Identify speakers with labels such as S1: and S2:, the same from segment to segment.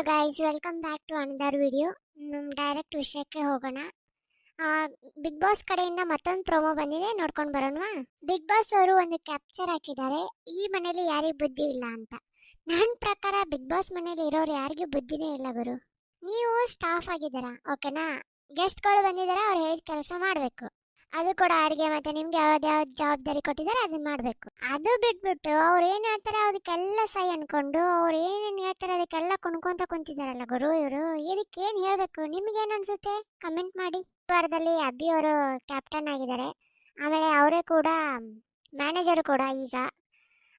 S1: Hello guys welcome back to another video ನಮ್ಮ direct ವಿಷಯಕ್ಕೆ ಹೋಗೋಣ. ಬಿಗ್ ಬಾಸ್ ಕಡೆಯಿಂದ ಮತ್ತೊಂದು ಪ್ರೋಮೋ ಬಂದಿದೆ. ನೋಡ್ಕೊಂಡು ಬರೋಣವಾ? ಬಿಗ್ ಬಾಸ್ ಅವರು ಒಂದು ಕ್ಯಾಪ್ಚರ್ ಹಾಕಿದ್ದಾರೆ. ಈ ಮನೇಲಿ ಯಾರಿಗೂ ಬುದ್ಧಿ ಇಲ್ಲ ಅಂತ. ನನ್ನ ಪ್ರಕಾರ ಬಿಗ್ ಬಾಸ್ ಮನೇಲಿ ಇರೋರು ಯಾರಿಗೂ ಬುದ್ಧಿನೇ ಇಲ್ಲ ಗುರು. ನೀವು ಸ್ಟಾಫ್ ಆಗಿದ್ದೀರಾ? ಓಕೆನಾ ಗೆಸ್ಟ್ಗಳು ಬಂದಿದ್ದಾರೆ. ಅವ್ರು ಹೇಳಿದ ಕೆಲಸ ಮಾಡಬೇಕು. ಅದು ಕೂಡ ಅಡುಗೆ ಮತ್ತೆ ನಿಮ್ಗೆ ಯಾವ್ದು ಯಾವ್ದು ಜವಾಬ್ದಾರಿ ಕೊಟ್ಟಿದ್ದಾರೆ ಅದನ್ನ ಮಾಡಬೇಕು. ಅದು ಬಿಟ್ಬಿಟ್ಟು ಅವ್ರು ಏನು ಹೇಳ್ತಾರೆ ಅದಕ್ಕೆಲ್ಲ ಸೈ ಅನ್ಕೊಂಡು ಅವ್ರು ಏನೇನು ಹೇಳ್ತಾರೆ ಅದಕ್ಕೆಲ್ಲ ಕುಣ್ಕೊಂತ ಕುಂತಿದಾರಲ್ಲ ಗುರು ಇವರು ಇದಕ್ಕೆ ಏನು ಹೇಳಬೇಕು? ನಿಮ್ಗೇನು ಅನ್ಸುತ್ತೆ? ಕಮೆಂಟ್ ಮಾಡಿ. ವಾರದಲ್ಲಿ ಅಬ್ಬಿ ಅವರು ಕ್ಯಾಪ್ಟನ್ ಆಗಿದ್ದಾರೆ. ಆಮೇಲೆ ಅವರೇ ಕೂಡ ಮ್ಯಾನೇಜರ್ ಕೂಡ ಈಗ.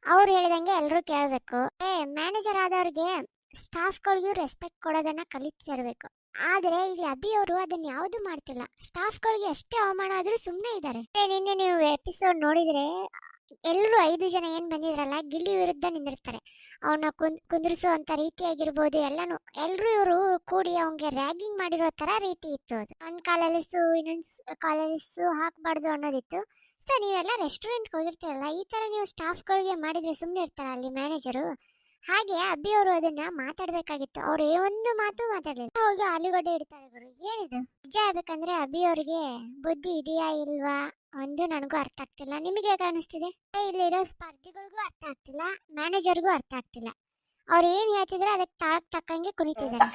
S1: ಅವ್ರು ಹೇಳಿದಂಗೆ ಎಲ್ಲರೂ ಕೇಳಬೇಕು. ಏ ಮ್ಯಾನೇಜರ್ ಆದವ್ರಿಗೆ ಸ್ಟಾಫ್ಗಳಿಗೂ ರೆಸ್ಪೆಕ್ಟ್ ಕೊಡೋದನ್ನ ಕಲಿತಿರ್ಬೇಕು. ಆದರೆ ಇಲ್ಲಿ ಅಭಿ ಅವರು ಅದನ್ನ ಯಾವುದು ಮಾಡ್ತಿಲ್ಲ. ಸ್ಟಾಫ್ಗಳಿಗೆ ಎಷ್ಟೇ ಅವಮಾನ ಆದ್ರೂ ಸುಮ್ಮನೆ ಇದ್ದಾರೆ ನಿನ್ನೆ ನೀವು ಎಪಿಸೋಡ್ ನೋಡಿದ್ರೆ ಎಲ್ಲರೂ ಐದು ಜನ ಏನ್ ಬಂದಿದ್ರಲ್ಲ, ಗಿಲ್ಲಿ ವಿರುದ್ಧ ನಿಂದಿರ್ತಾರೆ. ಅವನ್ನ ಕುಂದ್ ಕುಂದ್ರಿಸುವಂತ ರೀತಿ ಆಗಿರ್ಬೋದು, ಎಲ್ಲಾನು. ಎಲ್ಲರೂ ಇವರು ಕೂಡಿ ಅವನ್ಗೆ ರ್ಯಾಗಿಂಗ್ ಮಾಡಿರೋ ತರ ರೀತಿ ಇತ್ತು ಅದು. ಒಂದ್ ಕಾಲಲ್ಲಿ ಸು, ಇನ್ನೊಂದ್ ಕಾಲಲ್ಲಿ ಸು ಹಾಕ್ಬಾರ್ದು ಅನ್ನೋದಿತ್ತು. ಸೊ, ನೀವೆಲ್ಲ ರೆಸ್ಟೋರೆಂಟ್ಗೆ ಹೋಗಿರ್ತೀರಲ್ಲ, ಈ ತರ ನೀವು ಸ್ಟಾಫ್ಗಳಿಗೆ ಮಾಡಿದ್ರೆ ಸುಮ್ಮನೆ ಇರ್ತಾರ ಅಲ್ಲಿ ಮ್ಯಾನೇಜರು ಹಾಗೆ ಅಬ್ಬಿ ಅವರು ಅದನ್ನ ಮಾತಾಡ್ಬೇಕಾಗಿತ್ತು. ಅವ್ರು ಏ ಒಂದು ಮಾತು ಮಾತಾಡಲಿಲ್ಲ. ಹೋಗಿ ಆಲೂಗಡ್ಡೆ ಇಡ್ತಾರೆ ಗುರು. ಏನಿದು? ನಿಜ ಆಗ್ಬೇಕಂದ್ರೆ ಅಬ್ಬಿ ಅವ್ರಿಗೆ ಬುದ್ಧಿ ಇದೆಯಾ ಇಲ್ವಾ ಒಂದು ನನಗೂ ಅರ್ಥ ಆಗ್ತಿಲ್ಲ. ನಿಮಗೆ ಹೇಗೆ ಅನಿಸ್ತಿದೆ? ಇಲ್ಲಿರೋ ಸ್ಪರ್ಧಿಗಳಿಗೂ ಅರ್ಥ ಆಗ್ತಿಲ್ಲ. ಮ್ಯಾನೇಜರ್ಗೂ ಅರ್ಥ ಆಗ್ತಿಲ್ಲ. ಅವ್ರು ಏನ್ ಹೇಳ್ತಿದ್ರೆ ಅದಕ್ಕೆ ತಾಳಕ್ ತಕ್ಕಂಗೆ ಕುಣಿತಿದ್ದಾರೆ.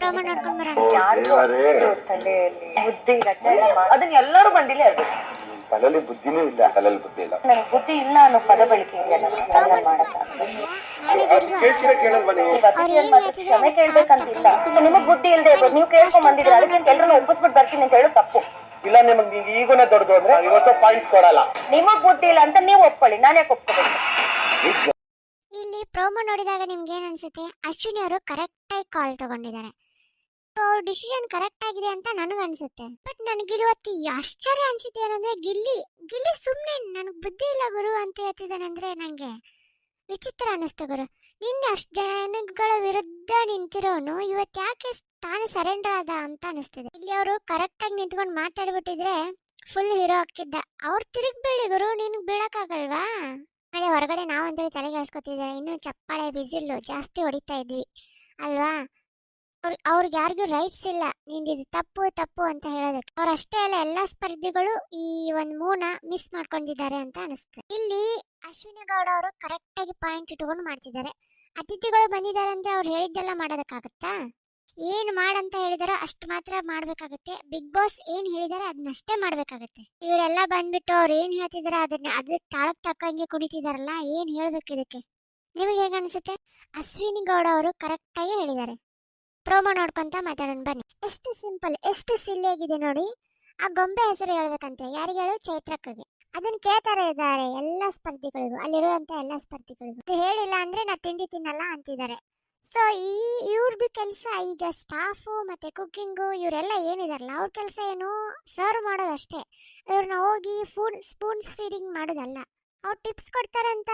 S1: ಪ್ರಮಾಣ ನೋಡ್ಕೊಂಡ್ ಬರೋಣ.
S2: ಅಷ್ಟು ಅದನ್ನ ಎಲ್ಲರೂ ಬಂದಿಲ್ಲ
S3: ತಲೆಯಲ್ಲಿ ಬುದ್ಧಿನೂ ಇಲ್ಲ. ತಲೆಯಲ್ಲಿ ಬುದ್ಧಿ ಇಲ್ಲ.
S2: ನನಗೆ ಬುದ್ಧಿ ಇಲ್ಲ ಅನ್ನೋ ಪದ ಬಳಕೆ ಇದೆಯಲ್ಲ
S3: ಕೇಳ್ತೀರಾ ಕೇಳಲ್ವಾ ನೀವು?
S2: ಮಾತ್ರ ಕ್ಷಮೆ ಕೇಳ್ಬೇಕಂತಿಲ್ಲ. ನಿಮಗ್ ಬುದ್ಧಿ ಇಲ್ದೆ ಇರ್ಬೋದು. ನೀವು ಕೇಳ್ಕೊಂಡ್ ಬಂದಿದ್ರೆ ಅದಕ್ಕೆ ಎಲ್ಲರೂ ಒಪ್ಪಿಸ್ಬಿಟ್ಟು ಬರ್ತೀನಿ ಅಂತ ಹೇಳೋದು ತಪ್ಪು.
S3: ಇಲ್ಲ ನಿಮಗೆ ಈಗೋನೇ ದೊಡ್ಡದು ಅಂದ್ರೆ ಇವತ್ತು ಪಾಯಿಂಟ್ಸ್ ಕೊಡಲ್ಲ.
S2: ನಿಮಗ್ ಬುದ್ಧಿ ಇಲ್ಲ ಅಂತ ನೀವು ಒಪ್ಕೊಳ್ಳಿ. ನಾನು ಯಾಕೆ ಒಪ್ಕೋಬೇಕು?
S1: ಇಲ್ಲಿ ಪ್ರೋಮೋ ನೋಡಿದಾಗ ನಿಮ್ಗೆ ಏನ್ ಅನ್ಸುತ್ತೆ? ಅಶ್ವಿನಿ ಅವರು ಕರೆಕ್ಟ್ ಆಗಿ ಕಾಲ್ ತಗೊಂಡಿದ್ದಾರೆ. ಅವ್ರ ಡಿಸಿಷನ್ ಕರೆಕ್ಟ್ ಆಗಿದೆ ಅಂತ ನನಗೆ ಅನ್ಸುತ್ತೆ. ಬಟ್ ನನಗೆ ಇವತ್ತು ಆಶ್ಚರ್ಯ ಅನ್ಸುತ್ತೆ ಏನಂದ್ರೆ ಗಿಲ್ಲಿ ಗಿಲ್ಲಿ ಸುಮ್ಮನೆ ನನಗೆ ಬುದ್ಧಿ ಇಲ್ಲ ಗುರು ಅಂತ ಹೇಳ್ತಿದ್ದಾನಂದ್ರೆ ನಂಗೆ ವಿಚಿತ್ರ ಅನ್ನಿಸ್ತು ಗುರು. ನಿನ್ನೆ ಅಷ್ಟು ಜನಗಳ ವಿರುದ್ಧ ನಿಂತಿರೋನು, ಇವತ್ತು ಯಾಕೆ ತಾನು ಸರೆಂಡರ್ ಆದ ಅಂತ ಅನಿಸ್ತಿದೆ ಇಲ್ಲಿ ಅವರು ಕರೆಕ್ಟಾಗಿ ನಿಂತ್ಕೊಂಡು ಮಾತಾಡ್ಬಿಟ್ಟಿದ್ರೆ ಫುಲ್ ಹೀರೋ ಹಾಕಿದ್ದ ಅವ್ರು ತಿರುಗ್ಬೇಡಿ ಗುರು, ನಿನಗೆ ಬೀಳಕ್ಕಾಗಲ್ವಾ? ಆಮೇಲೆ ಹೊರಗಡೆ ನಾವಂತೇಳಿ ತಲೆಗೆಳ್ಸ್ಕೊತಿದ್ದಾರೆ ಇನ್ನೂ ಚಪ್ಪಾಳೆ, ಬಿಸಿಲು ಜಾಸ್ತಿ ಹೊಡಿತಾ ಇದ್ವಿ. ಅಲ್ವಾ? ಅವ್ರಿಗೆ ಯಾರಿಗೂ ರೈಟ್ಸ್ ಇಲ್ಲ. ನಿಂದಿದು ತಪ್ಪು ತಪ್ಪು ಅಂತ ಹೇಳೋದಕ್ಕೆ. ಅವ್ರು ಅಷ್ಟೇ ಅಲ್ಲ, ಎಲ್ಲಾ ಸ್ಪರ್ಧಿಗಳು ಈ ಒಂದು ಮೂನ ಮಿಸ್ ಮಾಡ್ಕೊಂಡಿದ್ದಾರೆ ಅಂತ ಅನಿಸ್ತದೆ ಇಲ್ಲಿ ಅಶ್ವಿನಿ ಗೌಡ ಅವರು ಕರೆಕ್ಟ್ ಆಗಿ ಪಾಯಿಂಟ್ ಇಟ್ಕೊಂಡು ಮಾಡ್ತಿದ್ದಾರೆ. ಅತಿಥಿಗಳು ಬಂದಿದ್ದಾರೆ ಅಂದ್ರೆ ಅವ್ರು ಹೇಳಿದ್ದೆಲ್ಲ ಮಾಡೋದಕ್ಕಾಗತ್ತಾ? ಏನ್ ಮಾಡಂತ ಹೇಳಿದಾರೋ ಅಷ್ಟು ಮಾತ್ರ ಮಾಡ್ಬೇಕಾಗತ್ತೆ. ಬಿಗ್ ಬಾಸ್ ಏನ್ ಹೇಳಿದಾರೆ ಅದನ್ನಷ್ಟೇ ಮಾಡ್ಬೇಕಾಗತ್ತೆ. ಇವರೆಲ್ಲ ಬಂದ್ಬಿಟ್ಟು ಅವ್ರು ಏನ್ ಹೇಳ್ತಿದಾರೆ ಅದನ್ನ ಅದಕ್ಕೆ ತಾಳಕ್ ತಕ್ಕಂಗೆ ಕುಣಿತಿದಾರಲ್ಲ ಏನ್ ಹೇಳ್ಬೇಕು ಇದಕ್ಕೆ? ನಿಮಗೆ ಹೇಗೆ ಅನ್ಸುತ್ತೆ? ಅಶ್ವಿನಿ ಗೌಡ ಅವರು ಕರೆಕ್ಟ್ ಆಗಿ ಹೇಳಿದ್ದಾರೆ. ಪ್ರೋಮೋ ನೋಡ್ಕೊಂತ ಮಾತಾಡೋಣ, ಬನ್ನಿ. ಎಷ್ಟು ಸಿಂಪಲ್, ಎಷ್ಟು ಸಿಲ್ಲಿ ಆಗಿದೆ ನೋಡಿ. ಆ ಗೊಂಬೆ ಹೆಸರು ಹೇಳ್ಬೇಕಂತೆ. ಯಾರಿಗೆ ಹೇಳು? ಚೈತ್ರಕ್ಕಗೆ. ಅದನ್ನ ಕೇಳ್ತಾರೆ ಇದ್ದಾರೆ ಎಲ್ಲ ಸ್ಪರ್ಧಿಗಳಿಗೂ. ಅಲ್ಲಿರುವಂತ ಎಲ್ಲ ಸ್ಪರ್ಧಿಗಳಿಗೂ. ಹೇಳಿಲ್ಲ ಅಂದ್ರೆ ನಾ ತಿಂಡಿ ತಿನ್ನಲ್ಲ ಅಂತಿದ್ದಾರೆ. ಸೊ ಈ ಇವ್ರದ್ದು ಕೆಲಸ ಈಗ ಸ್ಟಾಫು ಮತ್ತೆ ಕುಕ್ಕಿಂಗು ಇವರೆಲ್ಲ ಏನಿದಾರಲ್ಲ, ಅವ್ರ ಕೆಲಸ ಏನು? ಸರ್ವ್ ಮಾಡೋದಷ್ಟೇ. ಇವ್ರನ್ನ ಹೋಗಿ ಫುಡ್ ಸ್ಪೂನ್ಸ್ ಫೀಡಿಂಗ್ ಮಾಡೋದಲ್ಲ. ಅವ್ರು ಟಿಪ್ಸ್ ಕೊಡ್ತಾರಂತ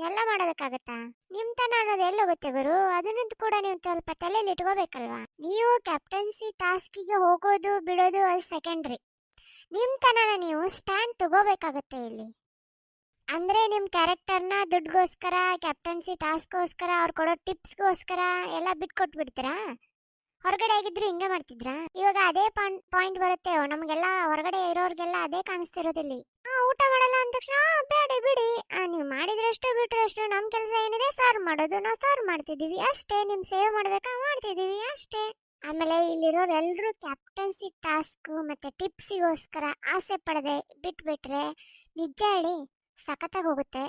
S1: ಎಲ್ಲ ಮಾಡೋದಕ್ಕಾಗತ್ತಾ? ನಿಮ್ ತನ ಅನ್ನೋದು ಎಲ್ಲ ಗೊತ್ತೆ ಗುರು? ಅದನ್ನಂತೂ ಕೂಡ ನೀವು ಸ್ವಲ್ಪ ತಲೆಯಲ್ಲಿ ಇಟ್ಕೋಬೇಕಲ್ವಾ? ನೀವು ಕ್ಯಾಪ್ಟನ್ಸಿ ಟಾಸ್ಕಿಗೆ ಹೋಗೋದು ಬಿಡೋದು ಅದು ಸೆಕೆಂಡ್ರಿ ನಿಮ್ ತನನ ನೀವು ಸ್ಟ್ಯಾಂಡ್ ತಗೋಬೇಕಾಗತ್ತೆ ಇಲ್ಲಿ. ಅಂದ್ರೆ ನಿಮ್ ಕ್ಯಾರೆಕ್ಟರ್ನ ದುಡ್ಗೋಸ್ಕರ ಕ್ಯಾಪ್ಟನ್ಸಿ ಟಾಸ್ಕ್ಗೋಸ್ಕರ ಅವ್ರು ಕೊಡೋ ಟಿಪ್ಸ್ಗೋಸ್ಕರ ಎಲ್ಲ ಬಿಟ್ಕೊಟ್ಬಿಡ್ತೀರಾ? ಹೊರಗಡೆ ಆಗಿದ್ರು ಹಿಂಗೆ ಮಾಡ್ತಿದ್ರಾ? ಇವಾಗ ಅದೇ ಪಾಯಿಂಟ್ ಬರುತ್ತೆ. ನಮಗೆಲ್ಲ ಹೊರಗಡೆ ಇರೋರ್ಗೆಲ್ಲ ಅದೇ ಕಾಣಿಸ್ತಿರೋದಿಲ್ಲಿ. ಊಟ ಮಾಡಲ್ಲ ಅಂದ ತಕ್ಷಣ "ಆ, ಬೇಡಿ. ನೀವು ಮಾಡಿದ್ರಷ್ಟು ಬಿಟ್ರಷ್ಟು ನಮ್ಮ ಕೆಲಸ ಏನಿದೆ ಸರ್ವ್ ಮಾಡೋದು. ನಾವು ಸರ್ವ್ ಮಾಡ್ತಿದೀವಿ ಅಷ್ಟೇ. ನಿಮ್ ಸೇವ್ ಮಾಡ್ಬೇಕಾ ಮಾಡ್ತಿದೀವಿ ಅಷ್ಟೇ. ಆಮೇಲೆ ಇಲ್ಲಿರೋರೆಲ್ಲರೂ ಕ್ಯಾಪ್ಟನ್ಸಿ ಟಾಸ್ಕ್ ಮತ್ತೆ ಟಿಪ್ಸಿಗೋಸ್ಕರ ಆಸೆ ಪಡದೆ ಬಿಟ್ಬಿಟ್ರೆ ನಿಜ ಹೇಳಿ ಸಖತ್ತಾಗಿ ಹೋಗುತ್ತೆ.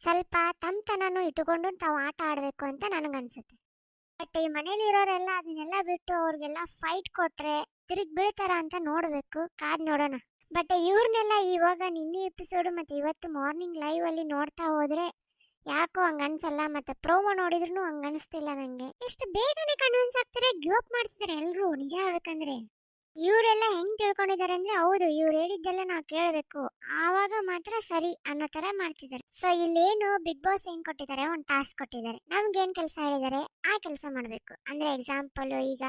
S1: ಸ್ವಲ್ಪ ತಮ್ತನೂ ಇಟ್ಟುಕೊಂಡು ತಾವು ಆಟ ಆಡಬೇಕು ಅಂತ ನನಗನ್ಸುತ್ತೆ ಬಟ್ ಈ ಮನೇಲಿ ಇರೋರೆಲ್ಲ ಅದನ್ನೆಲ್ಲ ಬಿಟ್ಟು ಅವ್ರಿಗೆಲ್ಲ ಫೈಟ್ ಕೊಟ್ರೆ ತಿರುಗಿ ಬೀಳ್ತಾರ ಅಂತ ನೋಡಬೇಕು. ಕಾದ್ ನೋಡೋಣ. ಬಟ್ ಇವ್ರನ್ನೆಲ್ಲ ಇವಾಗ ನಿನ್ನೆ ಎಪಿಸೋಡ್ ಮತ್ತೆ ಇವತ್ತು ಮಾರ್ನಿಂಗ್ ಲೈವ್ ಅಲ್ಲಿ ನೋಡ್ತಾ ಹೋದ್ರೆ ಯಾಕೋ ಹಂಗ ಅನ್ಸಲ್ಲ ಮತ್ತೆ ಪ್ರೋಮೋ ನೋಡಿದ್ರು ಹಂಗ ಅನಿಸ್ತಿಲ್ಲ ನಂಗೆ. ಎಷ್ಟು ಬೇಗನೆ ಕನ್ವಿನ್ಸ್ ಆಗ್ತಾರೆ ಗಿವ್ ಅಪ್ ಮಾಡ್ತಿದ್ದಾರೆ ಎಲ್ರು, ನಿಜ ಆಗ್ಬೇಕಂದ್ರೆ ಇವರೆಲ್ಲ ಹೆಂಗ್ ತಿಳ್ಕೊಂಡಿದ್ದಾರೆ ಅಂದ್ರೆ ಹೌದು, ಇವ್ರು ಹೇಳಿದ್ದೆಲ್ಲ ನಾವು ಕೇಳಬೇಕು. ಆವಾಗ ಮಾತ್ರ ಸರಿ ಅನ್ನೋ ತರ ಮಾಡ್ತಿದ್ದಾರೆ ಸೊ ಇಲ್ಲೇನು ಬಿಗ್ ಬಾಸ್ ಏನ್ ಕೊಟ್ಟಿದ್ದಾರೆ, ಒಂದು ಟಾಸ್ಕ್ ಕೊಟ್ಟಿದ್ದಾರೆ. ನಮ್ಗೆ ಏನ್ ಕೆಲಸ ಹೇಳಿದ್ದಾರೆ, ಆ ಕೆಲಸ ಮಾಡಬೇಕು. ಅಂದ್ರೆ ಎಕ್ಸಾಂಪಲ್ ಈಗ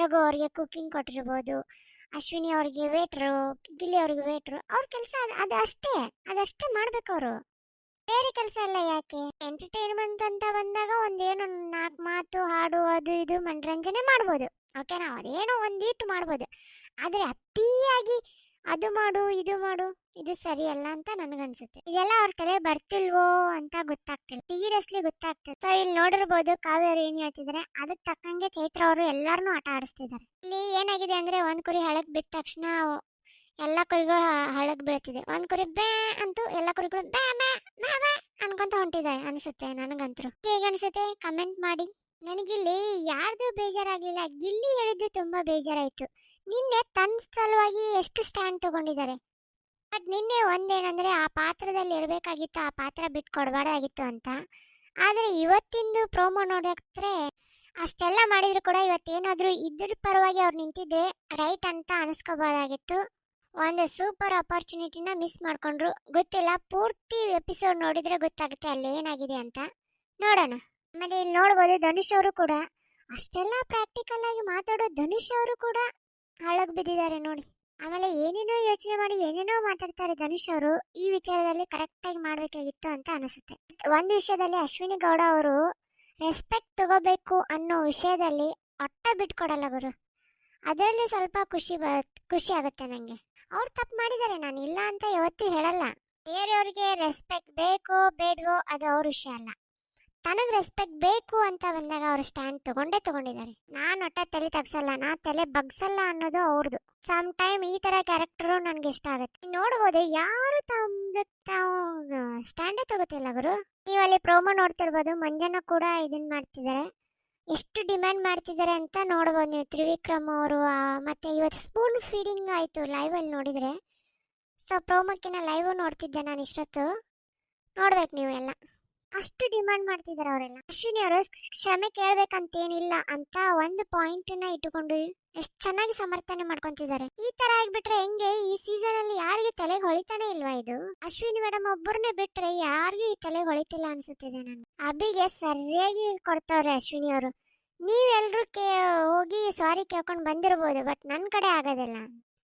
S1: ರಘು ಅವ್ರಿಗೆ ಕುಕಿಂಗ್ ಕೊಟ್ಟಿರ್ಬೋದು. ಅಶ್ವಿನಿ ಅವ್ರಿಗೆ ವೇಟ್ರು ಗಿಲ್ಲಿ ಅವ್ರಿಗೆ ವೇಟ್ರು ಅವ್ರ ಕೆಲಸ ಅದು ಅಷ್ಟೇ ಅದಷ್ಟೇ ಮಾಡ್ಬೇಕು ಅವರು. ಬೇರೆ ಕೆಲಸ ಎಲ್ಲ ಯಾಕೆ? ಎಂಟರ್ಟೈನ್ಮೆಂಟ್ ಅಂತ ಬಂದಾಗ ಒಂದೇನು ನಾಲ್ಕು ಮಾತು, ಹಾಡು, ಅದು, ಇದು ಮನರಂಜನೆ ಮಾಡ್ಬೋದು. ಓಕೆನಾ ಅದೇನೋ ಒಂದಿಟ್ಟು ಮಾಡ್ಬೋದು. ಆದರೆ ಅತಿಯಾಗಿ ಅದು ಮಾಡು, ಇದು ಮಾಡು, ಇದು ಸರಿಯಲ್ಲ ಅಂತ ನನಗನ್ಸುತ್ತೆ ಇದೆಲ್ಲ ಅವ್ರ ತಲೆ ಬರ್ತಿಲ್ವೋ ಅಂತ ಗೊತ್ತಾಗ್ತಿಲ್ಲ. ಸೀರಿಯಸ್ಲಿ ಗೊತ್ತಾಗ್ತಿಲ್ಲ. ಸೊ ಇಲ್ಲಿ ನೋಡಿರ್ಬೋದು ಕಾವ್ಯ ಅವ್ರು ಏನ್ ಹೇಳ್ತಿದಾರೆ ಅದಕ್ಕೆ ತಕ್ಕಂಗೆ ಚೈತ್ರ ಅವರು ಎಲ್ಲಾರನು ಆಟ ಆಡಿಸ್ತಿದ್ದಾರೆ ಇಲ್ಲಿ ಏನಾಗಿದೆ ಅಂದ್ರೆ ಒಂದ್ ಕುರಿ ಹಳಕ್ ಬಿಟ್ಟ ತಕ್ಷಣ ಎಲ್ಲ ಕುರಿಗಳು ಹಳಕ್ ಬೀಳ್ತಿದೆ. ಒಂದ್ ಕುರಿ ಬೇ ಅಂತೂ ಎಲ್ಲ ಕುರಿಗಳು ಬೇ ಬ್ಯಾ ಬ್ಯಾ ಬ್ಯಾ ಅನ್ಕೊಂತ ಹೊಂಟಿದೆ ಅನ್ಸುತ್ತೆ ನನಗಂತೂ ಹೇಗೆ ಅನ್ಸುತ್ತೆ ಕಮೆಂಟ್ ಮಾಡಿ. ನನಗಿಲ್ಲಿ ಯಾರ್ದು ಬೇಜಾರಾಗ್ಲಿಲ್ಲ. ಗಿಲ್ಲಿ ಹೇಳಿದ್ದು ತುಂಬಾ ಬೇಜಾರಾಯ್ತು. ನಿನ್ನೆ ತನ್ನ ಸಲುವಾಗಿ ಎಷ್ಟು ಸ್ಟ್ಯಾಂಡ್ ತಗೊಂಡಿದ್ದಾರೆ? ಬಟ್ ನಿನ್ನೆ ಒಂದೇನಂದ್ರೆ ಆ ಪಾತ್ರದಲ್ಲಿ ಇರಬೇಕಾಗಿತ್ತು, ಆ ಪಾತ್ರ ಬಿಟ್ಟು ಕೊಡಬಾರ್ದಾಗಿತ್ತು ಅಂತ. ಆದರೆ ಇವತ್ತಿಂದು ಪ್ರೋಮೋ ನೋಡಿದ್ರೆ ಅಷ್ಟೆಲ್ಲ ಮಾಡಿದ್ರು ಕೂಡ ಇವತ್ತೇನಾದರೂ ಇದ್ರ ಪರವಾಗಿ ಅವ್ರು ನಿಂತಿದ್ರೆ ರೈಟ್ ಅಂತ ಅನಿಸ್ಕೋಬೋದಾಗಿತ್ತು. ಒಂದು ಸೂಪರ್ ಅಪರ್ಚುನಿಟಿನ ಮಿಸ್ ಮಾಡ್ಕೊಂಡ್ರು. ಗೊತ್ತಿಲ್ಲ, ಪೂರ್ತಿ ಎಪಿಸೋಡ್ ನೋಡಿದ್ರೆ ಗೊತ್ತಾಗುತ್ತೆ ಅಲ್ಲಿ ಏನಾಗಿದೆ ಅಂತ. ನೋಡೋಣ. ಆಮೇಲೆ ಇಲ್ಲಿ ನೋಡ್ಬೋದು ಧನುಷ್ ಅವರು ಕೂಡ. ಅಷ್ಟೆಲ್ಲ ಪ್ರಾಕ್ಟಿಕಲ್ ಆಗಿ ಮಾತಾಡೋ ಧನುಷ್ ಅವರು ಕೂಡ ಹಾಳಾಗಿ ಬಿದ್ದಿದ್ದಾರೆ ನೋಡಿ. ಆಮೇಲೆ ಏನೇನೋ ಯೋಚನೆ ಮಾಡಿ, ಏನೇನೋ ಮಾತಾಡ್ತಾರೆ ಧನುಷ್ ಅವರು, ಈ ವಿಚಾರದಲ್ಲಿ ಕರೆಕ್ಟ್ ಆಗಿ ಮಾಡ್ಬೇಕಾಗಿತ್ತು ಅಂತ ಅನಿಸುತ್ತೆ. ಒಂದು ವಿಷಯದಲ್ಲಿ ಅಶ್ವಿನಿ ಗೌಡ ಅವರು ರೆಸ್ಪೆಕ್ಟ್ ತಗೋಬೇಕು ಅನ್ನೋ ವಿಷಯದಲ್ಲಿ ಒಟ್ಟ ಬಿಟ್ಕೊಡಲ್ಲ ಗುರು. ಅದರಲ್ಲಿ ಸ್ವಲ್ಪ ಖುಷಿ ಬ, ಖುಷಿ ಆಗುತ್ತೆ ನನಗೆ ಅವ್ರು ತಪ್ಪು ಮಾಡಿದ್ದಾರೆ, ನಾನು ಇಲ್ಲ ಅಂತ ಯಾವತ್ತೂ ಹೇಳಲ್ಲ. ಬೇರೆಯವ್ರಿಗೆ ರೆಸ್ಪೆಕ್ಟ್ ಬೇಕೋ, ಬೇಡವೋ ಅದು ಅವ್ರ ವಿಷಯ ಅಲ್ಲ. ತನಗೆ ರೆಸ್ಪೆಕ್ಟ್ ಬೇಕು ಅಂತ ಬಂದಾಗ ಅವರು ಸ್ಟ್ಯಾಂಡ್ ತಗೊಂಡೇ ತಗೊಂಡಿದ್ದಾರೆ. ನಾನು ಒಟ್ಟ ತಲೆ ತಗ್ಸಲ್ಲ ನಾ ತಲೆ ಬಗ್ಸಲ್ಲ ಅನ್ನೋದು ಅವ್ರದ್ದು ಸಮ್ ಟೈಮ್ ಈ ತರ ಕ್ಯಾರೆಕ್ಟರು ನನ್ಗೆ ಇಷ್ಟ ಆಗುತ್ತೆ. ನೋಡ್ಬೋದು, ಯಾರು ತಮ್ದು ತಾವು ಸ್ಟ್ಯಾಂಡೇ ತಗೋತಿಲ್ಲ ಗುರು. ನೀವಲ್ಲಿ ಪ್ರೋಮೋ ನೋಡ್ತಿರ್ಬೋದು, ಮಂಜನ ಕೂಡ ಇದನ್ನ ಮಾಡ್ತಿದ್ದಾರೆ ಎಷ್ಟು ಡಿಮ್ಯಾಂಡ್ ಮಾಡ್ತಿದ್ದಾರೆ ಅಂತ ನೋಡ್ಬೋದು ನೀವು. ತ್ರಿವಿಕ್ರಮ್ ಅವರು ಮತ್ತೆ ಇವತ್ತು ಸ್ಪೂನ್ ಫೀಡಿಂಗ್ ಆಯ್ತು ಲೈವ್ ಅಲ್ಲಿ ನೋಡಿದ್ರೆ. ಸೊ ಪ್ರೋಮೋಕ್ಕಿನ ಲೈವ್ ನೋಡ್ತಿದ್ದೆ ನಾನು ಇಷ್ಟೊತ್ತು. ನೋಡ್ಬೇಕು ನೀವು ಎಲ್ಲ. ಅಷ್ಟು ಡಿಮ್ಯಾಂಡ್ ಮಾಡ್ತಿದ್ದಾರೆ ಅವರೆಲ್ಲ. ಅಶ್ವಿನಿ ಅವರು, ಕ್ಷಮೆ ಕೇಳ್ಬೇಕಂತೇನಿಲ್ಲ ಅಂತ ಒಂದು ಪಾಯಿಂಟ್ನ ಇಟ್ಟುಕೊಂಡು ಎಷ್ಟು ಚೆನ್ನಾಗಿ ಸಮರ್ಥನೆ ಮಾಡ್ಕೊಂತಿದ್ದಾರೆ ಈ ತರ ಆಗ್ಬಿಟ್ರೆ ಹೆಂಗೆ? ಈ ಸೀಸನ್ ಅಲ್ಲಿ ಯಾರಿಗೆ ತಲೆಗೆ ಹೊಳಿತಾನೆ ಇಲ್ವಾ ಇದು? ಅಶ್ವಿನಿ ಮೇಡಮ್ ಒಬ್ಬರನ್ನೇ ಬಿಟ್ರೆ ಯಾರಿಗೂ ಈ ತಲೆಗೆ ಹೊಳಿತಿಲ್ಲ ಅನ್ಸುತ್ತಿದೆ ನಾನು ಅಬಿಗೆ ಸರಿಯಾಗಿ ಕೊಡ್ತಾವ್ರೆ ಅಶ್ವಿನಿ ಅವರು. ನೀವೆಲ್ರೂ ಕೇ, ಹೋಗಿ ಸಾರಿ ಕೇಳ್ಕೊಂಡು ಬಂದಿರ್ಬೋದು ಬಟ್ ನನ್ನ ಕಡೆ ಆಗೋದಿಲ್ಲ.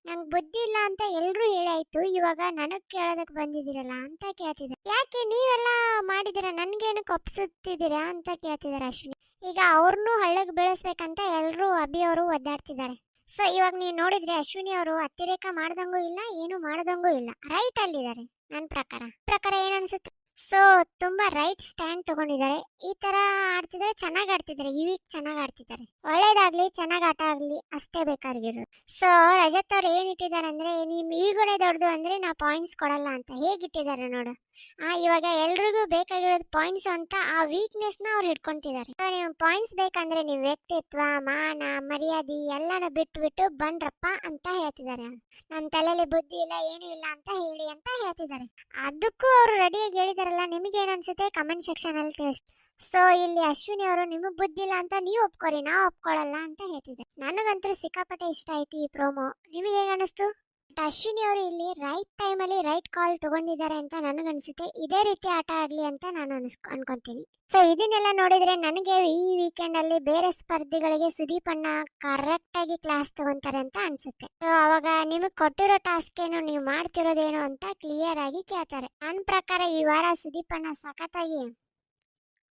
S1: ನಂಗೆ ಬುದ್ಧಿ ಇಲ್ಲ ಅಂತ ಎಲ್ರೂ ಹೇಳಾಯ್ತು. ಇವಾಗ ನನಗ್ ಕೇಳೋದಕ್ ಬಂದಿದ್ದೀರಲ್ಲ ಅಂತ ಕೇಳ್ತಿದ್ದಾರೆ ಯಾಕೆ ನೀವೆಲ್ಲ ಮಾಡಿದಿರ ನನ್ಗೇನಕ್ಕೆ ಒಪ್ಸುತ್ತಿದ್ದೀರಾ ಅಂತ ಕೇಳ್ತಿದ್ದಾರೆ ಅಶ್ವಿನಿ. ಈಗ ಅವ್ರನ್ನೂ ಹಳ್ಳಕ್ಕೆ ಬೆಳೆಸ್ಬೇಕಂತ ಎಲ್ರೂ ಅಭಿ ಅವರು ಒದ್ದಾಡ್ತಿದ್ದಾರೆ. ಸೊ ಇವಾಗ ನೀವು ನೋಡಿದ್ರೆ ಅಶ್ವಿನಿ ಅವರು ಅತಿರೇಕ ಮಾಡ್ದಂಗೂ ಇಲ್ಲ, ಏನು ಮಾಡ್ದಂಗೂ ಇಲ್ಲ. ರೈಟ್ ಅಲ್ಲಿದ್ದಾರೆ ನನ್ನ ಪ್ರಕಾರ. ಪ್ರಕಾರ ಏನ್ ಅನ್ಸುತ್ತೆ? ಸೊ ತುಂಬಾ ರೈಟ್ ಸ್ಟ್ಯಾಂಡ್ ತಗೊಂಡಿದ್ದಾರೆ. ಈ ತರ ಆಡ್ತಿದ್ರೆ ಚೆನ್ನಾಗಿ ಆಡ್ತಿದ್ದಾರೆ. ಈ ವೀಕ್ ಚೆನ್ನಾಗಿ ಆಡ್ತಿದ್ದಾರೆ. ಒಳ್ಳೇದಾಗ್ಲಿ, ಚೆನ್ನಾಗಿ ಆಟ ಆಗ್ಲಿ, ಅಷ್ಟೇ ಬೇಕಾಗಿರೋದು. ಸೊ ರಜತ್ ಅವ್ರು ಏನ್ ಇಟ್ಟಿದ್ದಾರೆ ಅಂದ್ರೆ ನಿಮ್ ಈಗುನೇ ದೊಡ್ಡದು ಅಂದ್ರೆ ನಾ ಪಾಯಿಂಟ್ಸ್ ಕೊಡಲ್ಲ ಅಂತ. ಹೇಗಿಟ್ಟಿದ್ದಾರೆ ನೋಡು. ಆ, ಇವಾಗ ಎಲ್ರಿಗೂ ಬೇಕಾಗಿರೋದು ಪಾಯಿಂಟ್ಸ್ ಅಂತ ಆ ವೀಕ್ನೆಸ್ನ ಅವ್ರು ಹಿಡ್ಕೊಂತಿದ್ದಾರೆ. ಸೊ ನೀವು ಪಾಯಿಂಟ್ಸ್ ಬೇಕಂದ್ರೆ ನೀವು ವ್ಯಕ್ತಿತ್ವ, ಮಾನ, ಮರ್ಯಾದೆ ಎಲ್ಲಾನ ಬಿಟ್ಟು ಬಿಟ್ಟು ಬನ್ರಪ್ಪ ಅಂತ ಹೇಳ್ತಿದ್ದಾರೆ. ನಮ್ ತಲೆಯಲ್ಲಿ ಬುದ್ಧಿ ಇಲ್ಲ, ಏನು ಇಲ್ಲ ಅಂತ ಹೇಳಿ ಅಂತ ಹೇಳ್ತಿದ್ದಾರೆ. ಅದಕ್ಕೂ ಅವ್ರು ರೆಡಿಯಾಗಿ ಹೇಳಿದಾರಲ್ಲ ನಿಮಗೆ ನಿಮಗೇನು ಅನ್ಸುತ್ತೆ? ಕಮೆಂಟ್ ಸೆಕ್ಷನಲ್ಲಿ ತಿಳಿಸಿ. ಸೊ ಇಲ್ಲಿ ಅಶ್ವಿನಿ ಅವರು, ನಿಮಗೆ ಬುದ್ಧಿಲ್ಲ ಅಂತ ನೀವು ಒಪ್ಕೊರಿ ನಾ ಒಪ್ಕೊಳ್ಳಲ್ಲ ಅಂತ ಹೇಳ್ತಿದ್ದೆ ನನಗಂತೂ ಸಿಕ್ಕಾಪಟ್ಟೆ ಇಷ್ಟ ಆಯ್ತು ಈ ಪ್ರೋಮೋ ನಿಮಗೆ ಹೇಗೆ ಅನಿಸ್ತು? ಅಶ್ವಿನಿ ಅವರು ಇಲ್ಲಿ ರೈಟ್ ಟೈಮಲ್ಲಿ ರೈಟ್ ಕಾಲ್ ತಗೊಂಡಿದ್ದಾರೆ ಅಂತ ನನಗನ್ಸುತ್ತೆ ಇದೇ ರೀತಿ ಆಟ ಆಡ್ಲಿ ಅಂತ ನಾನು ಅನ್ಸ್ ಅನ್ಕೊಂತೀನಿ. ಸೊ ಇದನ್ನೆಲ್ಲ ನೋಡಿದ್ರೆ ನನಗೆ ಈ ವೀಕೆಂಡ್ ಅಲ್ಲಿ ಬೇರೆ ಸ್ಪರ್ಧಿಗಳಿಗೆ ಸುದೀಪ್ ಅಣ್ಣ ಕರೆಕ್ಟ್ ಆಗಿ ಕ್ಲಾಸ್ ತಗೊಂತಾರೆ ಅಂತ ಅನ್ಸುತ್ತೆ. ಸೊ ಅವಾಗ ನಿಮಗೆ ಕೊಟ್ಟಿರೋ ಟಾಸ್ಕ್ ಏನು, ನೀವು ಮಾಡ್ತಿರೋದೇನು ಅಂತ ಕ್ಲಿಯರ್ ಆಗಿ ಕೇಳ್ತಾರೆ. ನನ್ನ ಪ್ರಕಾರ ಈ ವಾರ ಸುದೀಪ್ ಅಣ್ಣ ಸಖತ್ತಾಗಿ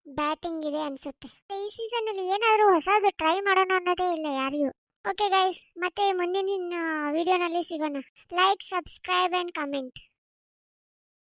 S1: ಬ್ಯಾಟಿಂಗ್ ಇದೆ ಅನ್ಸುತ್ತೆ. ಈ ಸೀಸನ್ ಅಲ್ಲಿ ಏನಾದರೂ ಹೊಸದು ಟ್ರೈ ಮಾಡೋಣ ಅನ್ನೋದೇ ಇಲ್ಲ ಯಾರಿಗೂ. ಓಕೆ ಗೈಸ್ ಮತ್ತೆ ಮುಂದಿನ ವಿಡಿಯೋನಲ್ಲಿ ಸಿಗೋಣ. Like subscribe and comment